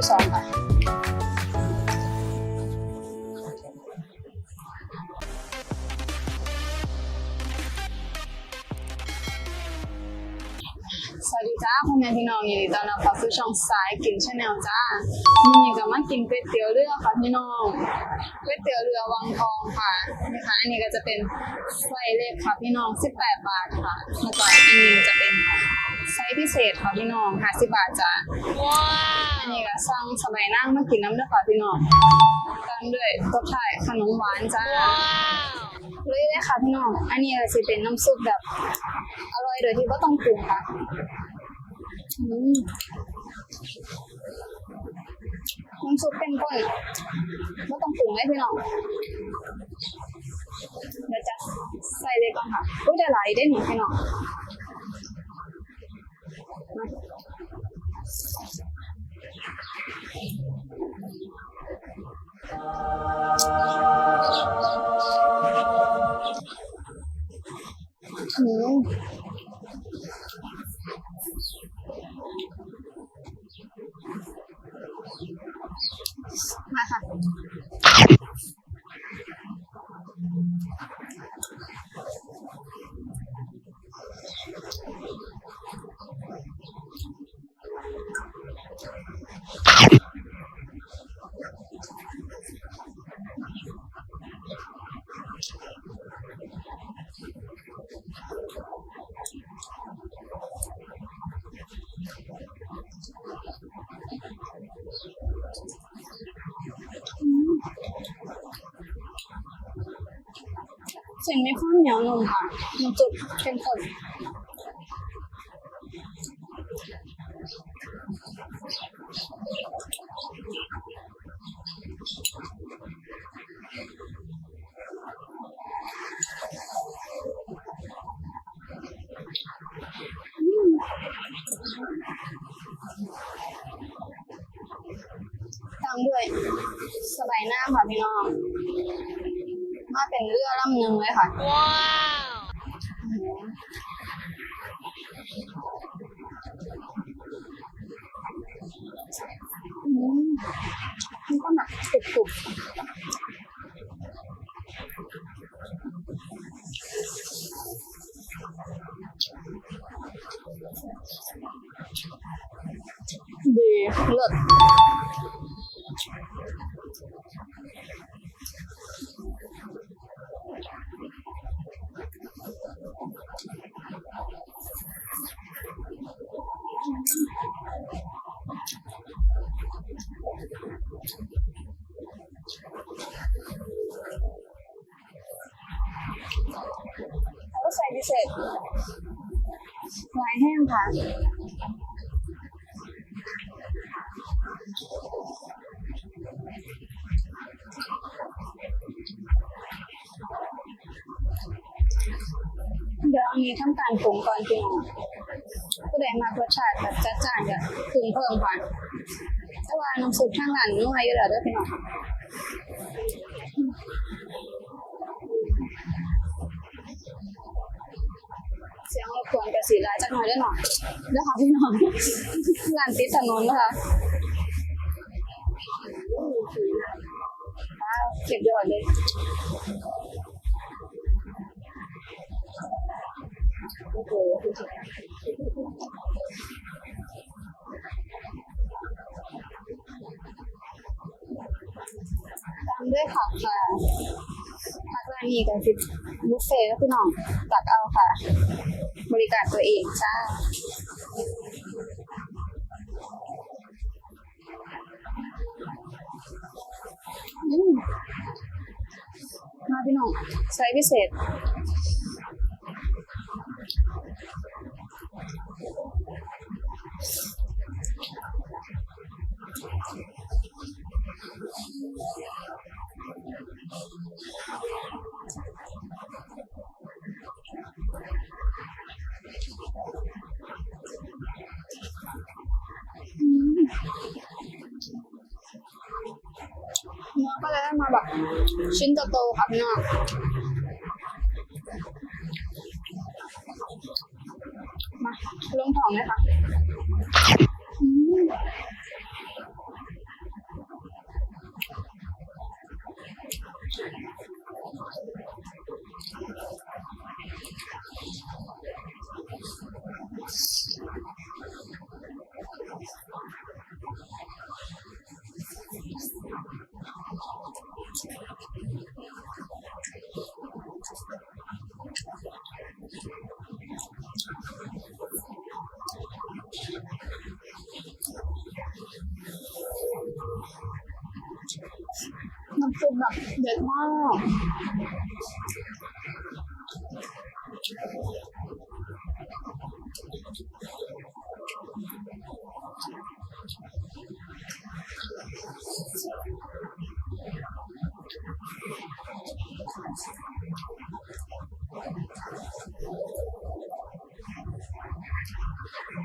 ที่สอ พ่อแม่พี่น้องยินดีต้อนรับเข้าสู่ช่องสายกินชาแนลจ้าวันนี้ก็มากินก๋วยเตี๋ยวเรือค่ะพี่น้องก๋วยเตี๋ยวเรือวังทองค่ะนะคะอันนี้ก็จะเป็นไส์เล็กค่ะพี่น้อง 18 บาทค่ะแล้วก็อันนี้จะเป็นไซส์พิเศษค่ะพี่น้อง50บาทจ้าอันนี้ก็สั่งสบายนั่งมากินน้ำด้วยค่ะพี่น้องตามด้วยตบท้ายขนมหวานจ้าเลยเลยค่ะพี่น้อง อันนี้ก็จะเป็นน้ำซุปแบบอร่อยโดยที่ไม่ต้องปรุงค่ะ น้ำซุปเป็นข้นไม่ต้องปรุงเลยพี่น้องเดี๋ยวจะใส่เลยก่อนค่ะอุ้ยจะไหลได้หนิพี่น้อง Ha ha ha. เส้นไม่ข้นเหนียวนุ่มค่ะน้ำซุปเข้มข้นตามด้วยสบายหน้าค่ะพี่น้อง มาเป็นเรือลำหนึ่งเลยค่ะ ว้าวมันก็แบบกรุบๆดีเลิศ ใส่พิเศษลายแห้งค่ะเดี๋ยวนี้ทำการปรุงก่อนพี่น้องผู้ใดมารสชาติแบบจัดจ้านจะปรุงเพิ่มค่ะแต่ว่าน้ำซุปทางร้านนัวอยู่แล้วด้อพี่น้อง สีร้ายจักหน่อยได้หน่อยเด้ค่ะพี่น้องร้านติดถนนนะคะเก็บยอดเลยโอ้โหตามด้วยผักค่ะผักร้านนี้กันสิ บุฟเฟ่ต์พี่น้องตักเอาค่ะ บริการตัวเองจ้ามมาพี่น้องไซส์พิเศษ เนื้อก็เลยได้มาแบบชิ้นโตๆครับพี่น้อมาลงท้องเลยค่ะอืม มแบบเด็ดมาก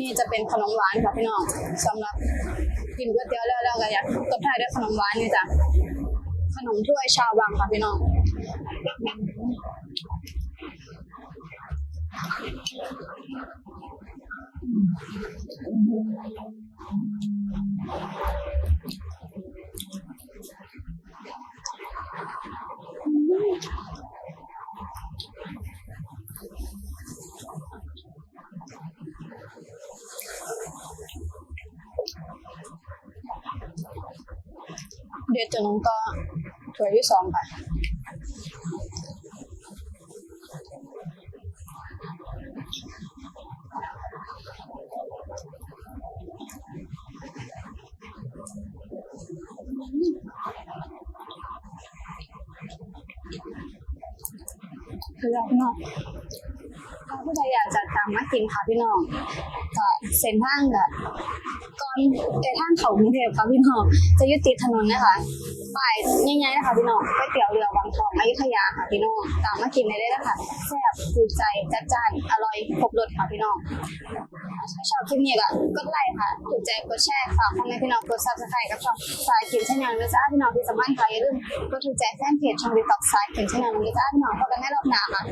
นนี้จะเป็นขนมหวานค่ะพี่น้องสำหรับกินก๋วยเตี๋ยวแล้วแล้วก็อยากตบท้ายด้วยขนมหวานนี่จ้ะขนมถ้วยชาววังค่ะพี่น้อง เดี๋ยวจะน้องก็ถ้วยที่สองไป คือพี่น้องถ้าผู้ใดอยากจะตามมากินค่ะพี่น้องก็เส้นทางก็ก่อนเดินทางเขากรุงเทพค่ะพี่น้องจะยึดติดถนนนะคะป้ายง่ายๆนะคะพี่น้องก๋วยเตี๋ยวเรือ วังองอยุธยาค่ะพี่น้องตามมากินได้เลยนะคะแซ่บถูกใจจัดจ้านอร่อยครบรสค่ะพี่น้องถ้าชอบคลิปนี้ก็กดไลค์ค่ะถูกใจกดแชร์ฝากพ่อแม่พี่น้องกดซับสไครต์กับช่องสายกินเช่นอย่างนี้จ้าพี่น้องที่สมัครค่ะอย่าลืมกดถูกใจแฟนเพจช่องติ๊กต็อกสายกินเช่นอย่างนี้จ้าพี่น้องพบกันในรอบหน้าค่ะ